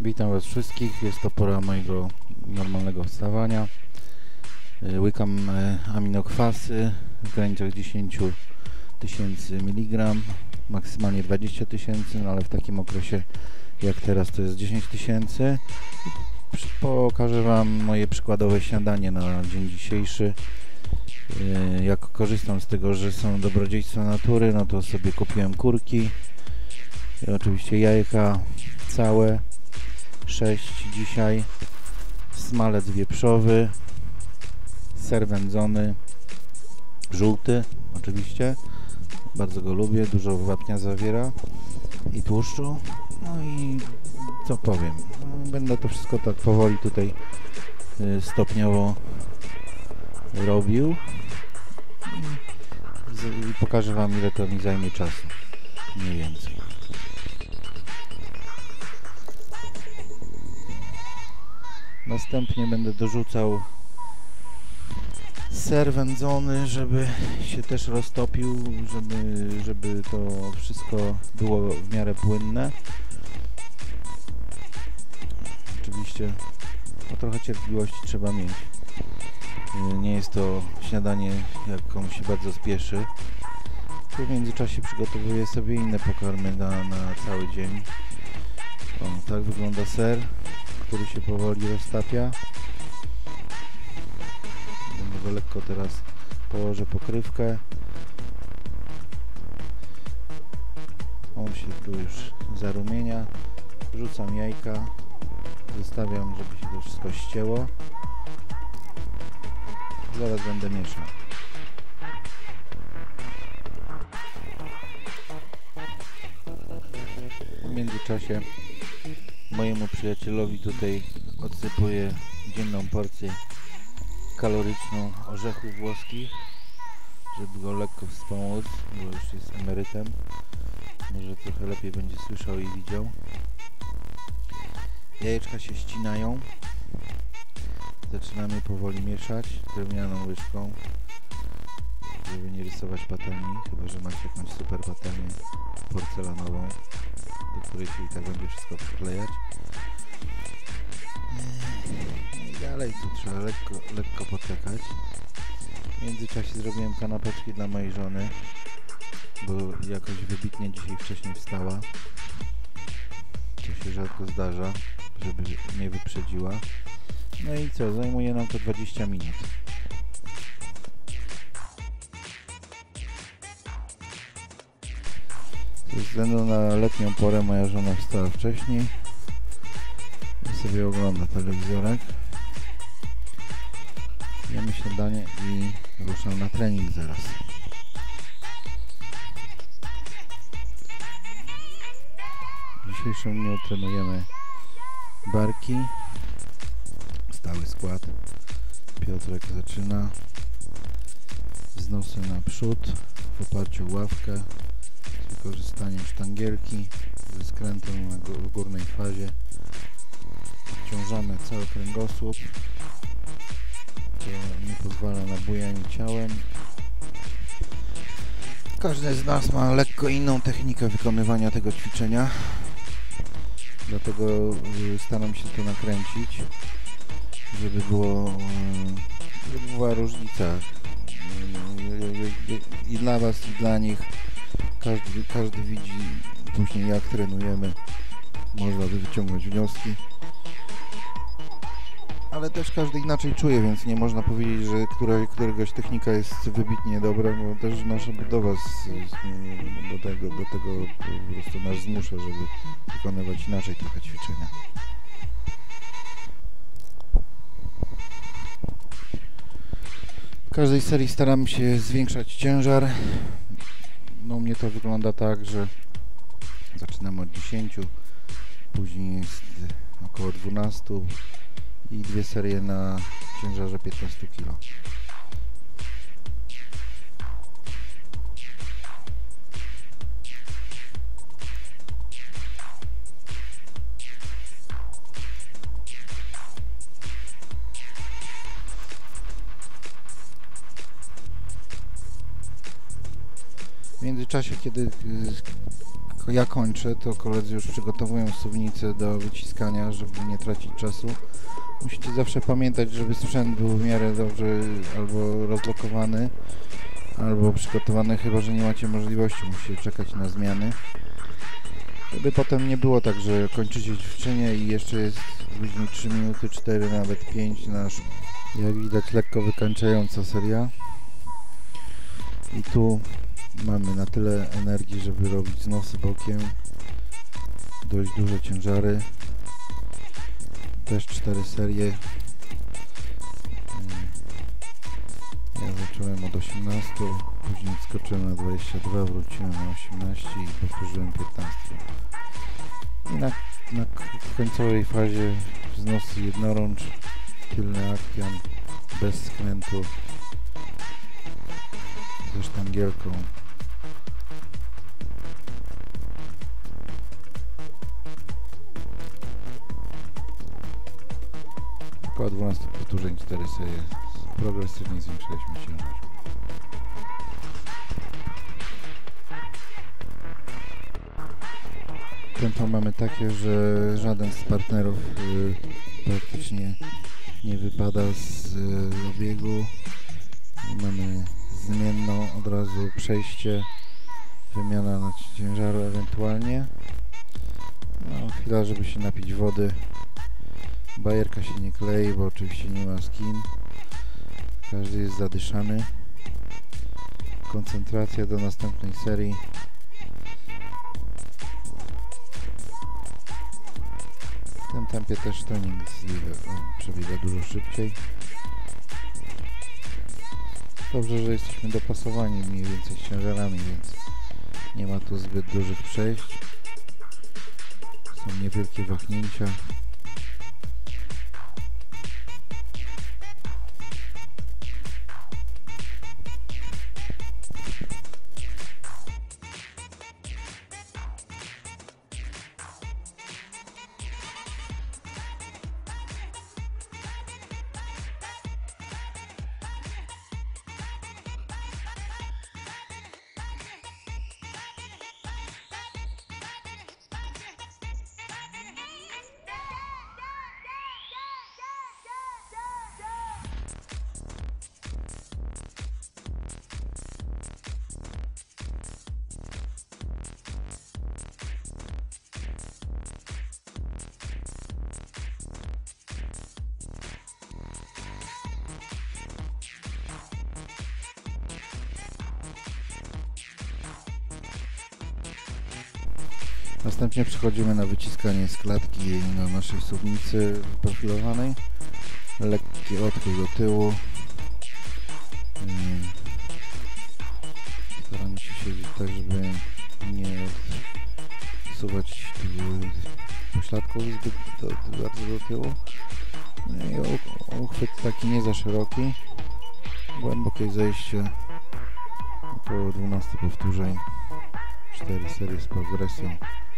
Witam Was wszystkich. Jest to pora mojego normalnego wstawania. Y, Łykam e, aminokwasy w granicach 10 tysięcy miligram, maksymalnie 20 tysięcy, no ale w takim okresie jak teraz to jest 10 tysięcy. Pokażę Wam moje przykładowe śniadanie na dzień dzisiejszy. Y, Jak korzystam z tego, że są dobrodziejstwa natury, no to sobie kupiłem kurki, oczywiście jajka całe, 6 dzisiaj, smalec wieprzowy, ser wędzony, żółty oczywiście, bardzo go lubię, dużo wapnia zawiera i tłuszczu, no i co powiem, no, będę to wszystko tak powoli tutaj y, stopniowo robił. I, pokażę Wam ile to mi zajmie czasu, mniej więcej. Następnie będę dorzucał ser wędzony, żeby się też roztopił, żeby, żeby to wszystko było w miarę płynne. Oczywiście no, trochę cierpliwości trzeba mieć. Y, Nie jest to śniadanie, jak komuś się bardzo spieszy. W międzyczasie przygotowuję sobie inne pokarmy na, na cały dzień. O, tak wygląda ser który się powoli roztapia. Do niego lekko teraz położę pokrywkę. On się tu już zarumienia. Rzucam jajka. Zostawiam, żeby się to wszystko ścięło. Zaraz będę mieszał. W międzyczasie mojemu przyjacielowi tutaj odsypuję dzienną porcję kaloryczną orzechów włoskich, żeby go lekko wspomóc, bo już jest emerytem. Może trochę lepiej będzie słyszał i widział. Jajeczka się ścinają. Zaczynamy powoli mieszać drewnianą łyżką, żeby nie rysować patelni, chyba że macie jakąś super patelnię porcelanową do której się i tak będzie wszystko przyklejać. No I dalej tu trzeba lekko, lekko poczekać. W międzyczasie zrobiłem kanapeczki dla mojej żony, bo jakoś wybitnie dzisiaj wcześniej wstała. To się rzadko zdarza, żeby mnie wyprzedziła. No i co, zajmuje nam to 20 minut. Ze względu na letnią porę moja żona wstała wcześniej i sobie ogląda telewizorek. Jemy śniadanie i ruszam na trening zaraz. W dzisiejszym dniu trenujemy barki. Stały skład. Piotrek zaczyna z nosem naprzód w oparciu ławkę wykorzystaniem sztangielki ze skrętem na górnej fazie. Obciążamy cały kręgosłup to nie pozwala na bujanie ciałem. Każdy z nas ma lekko inną technikę wykonywania tego ćwiczenia dlatego y, staram się to nakręcić żeby było y, żeby była różnica y, i dla was i dla nich każdy, każdy widzi później jak trenujemy można by wyciągnąć wnioski ale też każdy inaczej czuje, więc nie można powiedzieć, że która, któregoś technika jest wybitnie dobra, bo też nasza budowa z, do, tego, do tego po prostu nas zmusza, żeby wykonywać inaczej trochę ćwiczenia. W każdej serii staram się zwiększać ciężar. No u mnie to wygląda tak, że zaczynamy od 10, później jest około 12 i dwie serie na ciężarze 15 kg. Międzyczasie, kiedy y, ja kończę, to koledzy już przygotowują suwnicę do wyciskania, żeby nie tracić czasu. Musicie zawsze pamiętać, żeby sprzęt był w miarę dobrze albo rozlokowany, albo przygotowany, chyba że nie macie możliwości, musicie czekać na zmiany. Żeby potem nie było tak, że kończycie ćwiczenie i jeszcze jest później 3 minuty, 4, nawet 5 na sz- Jak widać lekko wykańczająca seria. I tu mamy na tyle energii, żeby robić znosy bokiem. Dość duże ciężary. Też 4 serie. Mm. Ja zacząłem od 18, później skoczyłem na 22, wróciłem na 18 i powtórzyłem 15. I na, na końcowej fazie wznosy jednorącz, tylny akpian, bez skrętu, sztangielką. Około 12 powtórzeń, 4 serie. Progresywnie zwiększaliśmy ciężar. Tempo mamy takie, że żaden z partnerów y, praktycznie nie wypada z y, obiegu. Mamy zmienną od razu przejście, wymiana na ciężaru ewentualnie. No, chwila, żeby się napić wody. Bajerka się nie klei, bo oczywiście nie ma z kim. Każdy jest zadyszany. Koncentracja do następnej serii. W tym tempie też trening o, przebiega dużo szybciej. Dobrze, że jesteśmy dopasowani mniej więcej z ciężarami, więc nie ma tu zbyt dużych przejść. Są niewielkie wahnięcia. Następnie przechodzimy na wyciskanie z klatki na naszej suwnicy profilowanej. Lekki odchył do tyłu. Staramy się siedzieć tak, żeby nie odsuwać pośladków zbyt do, bardzo do tyłu. No i uchwyt taki nie za szeroki. Głębokie zejście. Około 12 powtórzeń. 4 serie z progresją.